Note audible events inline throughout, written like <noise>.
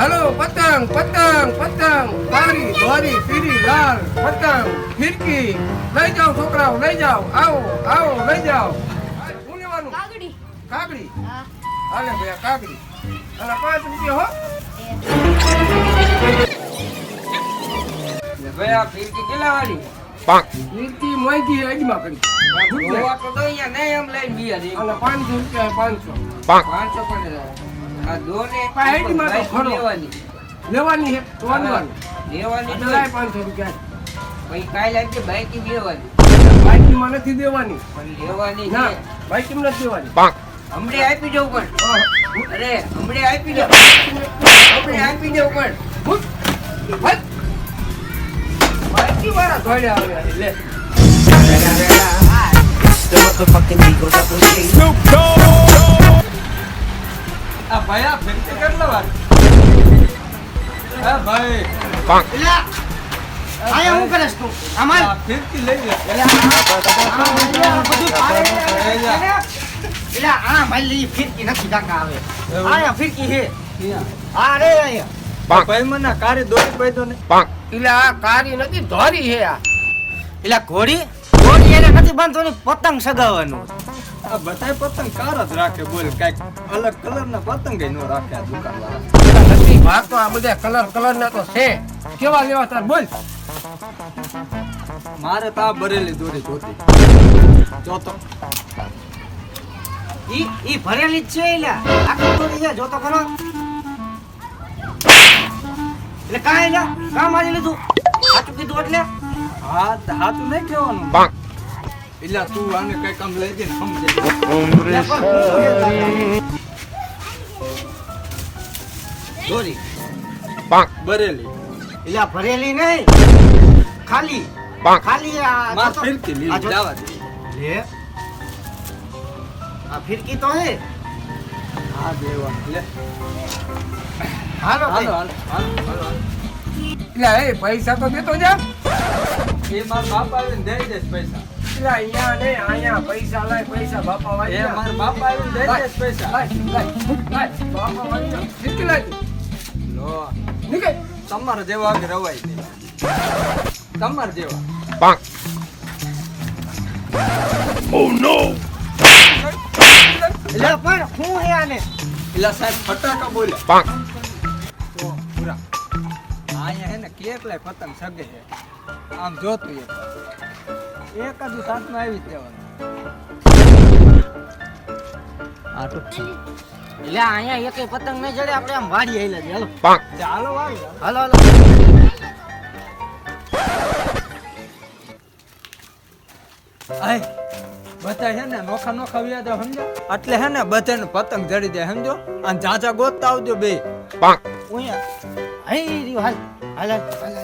હાલો પતંગ પતંગ પતંગ. પારી ધોરી પીરી લાલ પતંગ. ફિરકી. લઈ જાઓ છોકરાઓ લઈ જાઓ. આવો આવો લઈ જાઓ. શું લેવાનું? કાગડી. કાકડી હા. હાલે ભાઈ કાગડી. કાકડી અને પાંચ રૂપિયા હો. આ ફિરકી કેટલા વાળી? ફિરકી મોંઘી અજમા કરી. તો તો અહીંયા નહીં એમ લઈને બીયા દે પાંચસો રૂપિયા પાંચસો. પાંચસો પણ ને પણ તો ખરો. લેવાની. લેવાની છે તો લેવાની હોય. પાંચસો રૂપિયા. પછી કાંઈ લાગશે બાઈક લેવાની. બાઈકમાં નથી દેવાની. પણ લેવાની ના છે. બાઈકમાં નથી દેવાની. હમણાં આપી દઉં પણ. હા. અરે હમણાં આપી દઉં. હમણાં આપી દઉં પણ. ભૂત. ભૂત. બાઈકી વાળા ધોળ્યા આવ્યા છે, લે. આ ભાઈ આ ફિરકી કેટલા વાર? આ ભાઈ આયા હું કરેશ તું? અમાર આ ફિરકી લઈ લે. એટલે આ મારી ફિરકી નથી કાકા આવે. આયા ફિરકી હે આ રે આયા ભાઈ મને કારી દોરી પૈદો ને. એટલે આ કારી નથી ધોરી છે આ. એટલે ઘોડી ઘોડી એને નથી બાંધવાની પતંગ સગાવવાનું. આ બધાય પતંગ કાર જ રાખે બોલ કંઈક અલગ કલર ના પતંગ નો રાખે આ દુકાન વાળા નથી ભાગ તો આ બધા કલર કલર ના તો છે. કેવા લેવા તાર બોલ. મારે તો આ ભરેલી દોરી જોતી. જોતો ઈ ઈ ભરેલી જ છે એલા. આખી ઘોડી છે જોતો ખરો. એટલે કાંઈ લ્યા કામ મારી લીધું. સાચું કીધું એટલે. હાથ હાથ નહીં કહેવાનું એટલે તું આને કઈ કામ લઈ દે ને સમજે. સોરી બરેલી. એટલે ભરેલી નહીં. ખાલી. ખાલી આ ફિરકી આ લીધી જવા દે. લે. આ ફિરકી તો હે. હા દેવા લે. હાલો હાલો હાલો હાલો એટલે એ પૈસા તો દેતો જા. એ મારા બાપ આવીને દઈ દેશ પૈસા. એટલે અહીંયા ને અહીંયા પૈસા લાય પૈસા બાપા એ વાળી મારા બાપા આવીને દઈ દેશ પૈસા. બાપા વાળી લાય લો. નીકળ. તમારા જેવા રવાય નહીં તમારા જેવા. લે પણ હું હે આને? એટલે સાહેબ ફટાકા તો પૂરા. અહીંયા હે ને કેટલાય પતંગ સગે છે. આમ જોતું એક એક જ સાથમાં આવી જ જવાનું આ તો એટલે અહીંયા એક પતંગ નહીં જડે આપણે આમ વાડી આયેલા છે હાલો. ચાલો વાળી હાલો હાલો આય બધા છે ને નોખા નોખા વ્યાજ સમજો? એટલે હે ને બધાને પતંગ જડી દે સમજો? અને જાજા ગોતતા આવજો બે. ઓયા હઈ રહ્યો હાલ હાલ હાલ,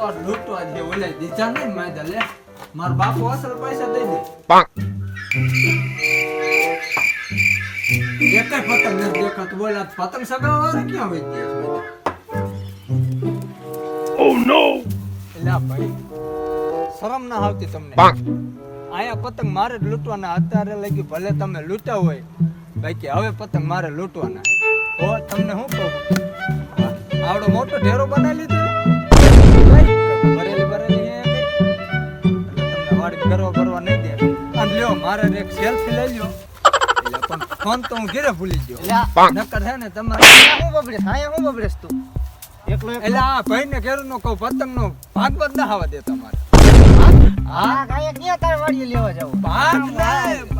તો લૂંટવા જે ઓલે દીધા ને માયદા લે. મારા બાપો અસલ પૈસા દઈ દે. એકેય પતંગ નથી દેખાતું. બોલ પતંગ સગાવવા ક્યાં હોય ગયા એટલે આ ભાઈ શરમ ના આવતી તમને. આયા પતંગ મારે જ લૂંટવાના અત્યારે લગી ભલે તમે લૂંટા હોય. બાકી હવે પતંગ મારે લૂંટવાના તમને શું કહું? આવડો મોટો ઢેરો બનાવી લીધો? લ્યો મારે એક સેલ્ફી લઈ લ્યો. <laughs> પણ ફોન તો હું ઘેરે ભૂલી ગયો. નકર છે ને તમારે હું બબડે હા હું બબડેસ તું? એકલો એટલે આ ભાઈ ને ઘેર નો કહું પતંગ નો ભાગવત ના આવવા દે તમારે. હા? કાંઈ ક્યાં તારે વાડીએ લેવા જાવ. ભાગ ને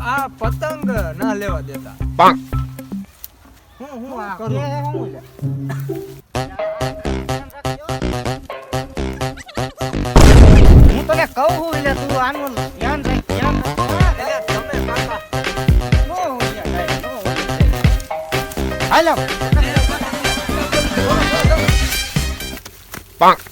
આ પતંગ ના લેવા દેતા. હું હું આ કરું. હું <laughs> હું તને કહું એટલે તું આનું હાલો Bang.